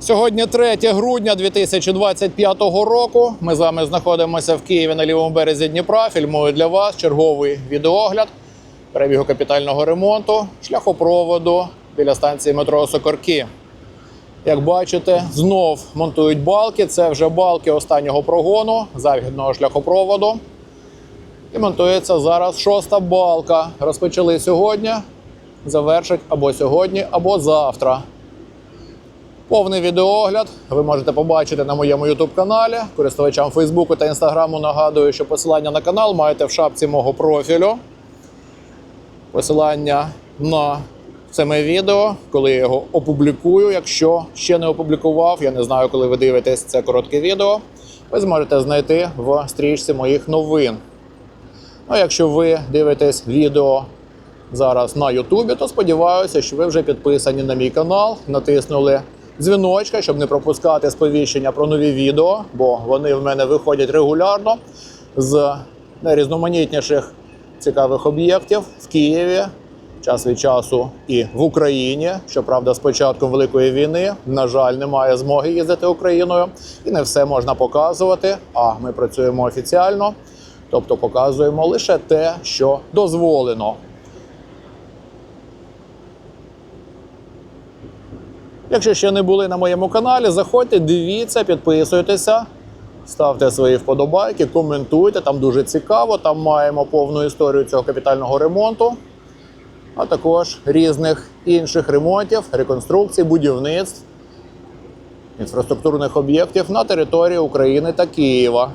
Сьогодні 3 грудня 2025 року. Ми з вами знаходимося в Києві на лівому березі Дніпра. Фільмую для вас черговий відеогляд перебігу капітального ремонту шляхопроводу біля станції метро Сокорки. Як бачите, знов монтують балки. Це вже балки останнього прогону західного шляхопроводу. І монтується зараз шоста балка. Розпочали сьогодні, завершать або сьогодні, або завтра. Повний відеогляд ви можете побачити на моєму youtube каналі. Користувачам Фейсбуку та Інстаграму нагадую, що посилання на канал маєте в шапці мого профілю. Посилання на саме відео, коли я його опублікую. Якщо ще не опублікував, я не знаю, коли ви дивитесь це коротке відео. Ви зможете знайти в стрічці моїх новин. Ну, якщо ви дивитесь відео зараз на Ютубі, то сподіваюся, що ви вже підписані на мій канал, натиснули дзвіночка, щоб не пропускати сповіщення про нові відео, бо вони в мене виходять регулярно з найрізноманітніших цікавих об'єктів в Києві. Час від часу і в Україні. Щоправда, з початком великої війни, на жаль, немає змоги їздити Україною, і не все можна показувати. А ми працюємо офіціально, тобто показуємо лише те, що дозволено. Якщо ще не були на моєму каналі, заходьте, дивіться, підписуйтеся, ставте свої вподобайки, коментуйте. Там дуже цікаво. Там маємо повну історію цього капітального ремонту, а також різних інших ремонтів, реконструкцій, будівництв, інфраструктурних об'єктів на території України та Києва.